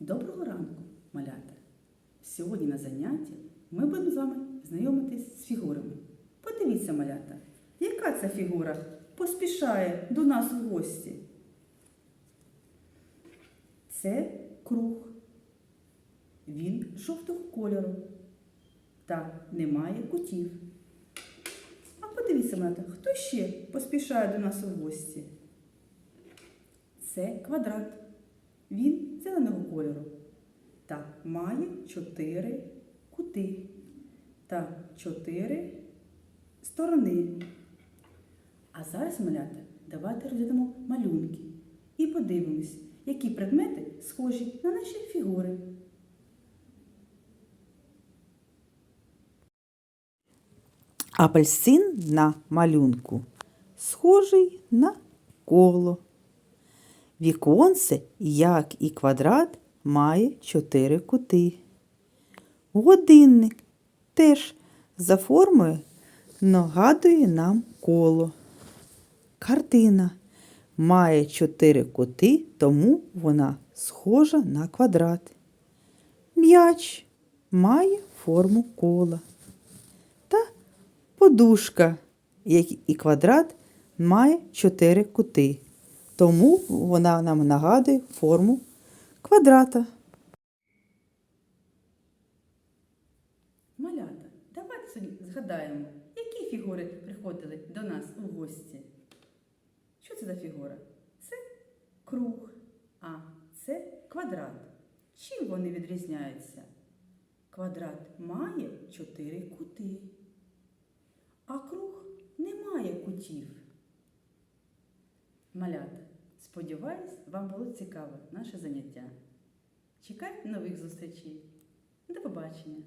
Доброго ранку, малята! Сьогодні на занятті ми будемо з вами знайомитись з фігурами. Подивіться, малята, яка ця фігура поспішає до нас в гості? Це круг. Він жовтого кольору та не має кутів. А подивіться, малята, хто ще поспішає до нас у гості? Це квадрат. Він зеленого кольору та має чотири кути та чотири сторони. А зараз, малята, давайте розглянемо малюнки і подивимось, які предмети схожі на наші фігури. Апельсин на малюнку схожий на коло. Віконце, як і квадрат, має чотири кути. Годинник теж за формою нагадує нам коло. Картина має чотири кути, тому вона схожа на квадрат. М'яч має форму кола. Та подушка, як і квадрат, має чотири кути. Тому вона нам нагадує форму квадрата. Малята, давайте сьогодні згадаємо, які фігури приходили до нас у гості. Що це за фігура? Це круг, а це квадрат. Чим вони відрізняються? Квадрат має чотири кути, а круг не має кутів. Малята, сподіваюсь, вам було цікаве наше заняття. Чекайте нових зустрічей. До побачення!